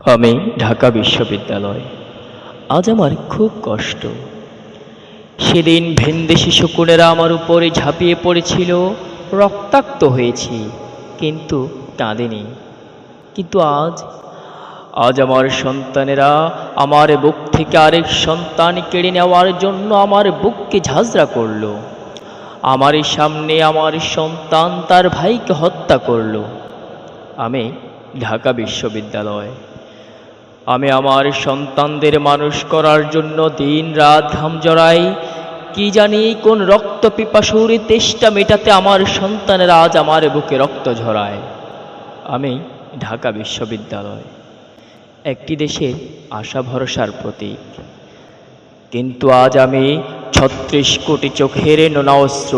আমি ঢাকা বিশ্ববিদ্যালয়। আজ আমার খুব কষ্ট। সেদিন ভিনদেশি শকুনেরা আমার উপরে ঝাঁপিয়ে পড়েছিল, রক্তাক্ত হয়েছি, কিন্তু কাঁদেনি। কিন্তু আজ আজ আমার সন্তানেরা আমার বুক থেকে আরেক সন্তান কেড়ে নেওয়ার জন্য আমার বুককে ঝাঁঝরা করল। আমার সামনে আমার সন্তান তার ভাইকে হত্যা করল। আমি ঢাকা বিশ্ববিদ্যালয়। আমি আমার সন্তানদের মানুষ করার জন্য দিন রাত ঘাম জড়াই। কি জানি কোন রক্ত পিপাসুর তেষ্টা মেটাতে আমার সন্তানেরা আজ আমার বুকে রক্ত ঝরায়। আমি ঢাকা বিশ্ববিদ্যালয়, একটি দেশের আশা ভরসার প্রতীক। কিন্তু আজ আমি ছত্রিশ কোটি চোখের নোনা অস্ত্র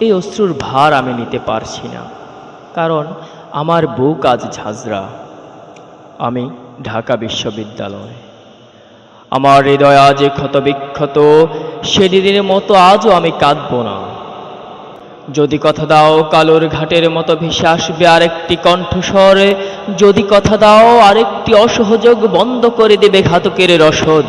এই অস্ত্রুর ভার আমি নিতে পারছি না। কারণ আমার বুক আজ ঝাঁঝরা। আমি ঢাকা বিশ্ববিদ্যালয়। আমার হৃদয় আজ ক্ষতবিক্ষত সেদিনের মতো আজও আমি কাঁদব না। যদি কথা দাও কালোর ঘাটের মতো ভেসে আসবে আরেকটি কণ্ঠস্বর, যদি কথা দাও আরেকটি অসহযোগ বন্ধ করে দেবে ঘাতকের রসদ।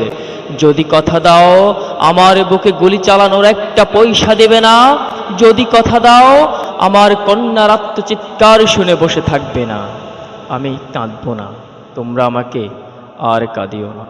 যদি কথা দাও আমার বুকে গুলি চালানোর একটা পয়সা দেবে না, যদি কথা দাও আমার কন্যার আত্মচিৎকার শুনে বসে থাকবে না। আমি কাঁদব না। তোমরা আমাকে আর কাঁদিও না।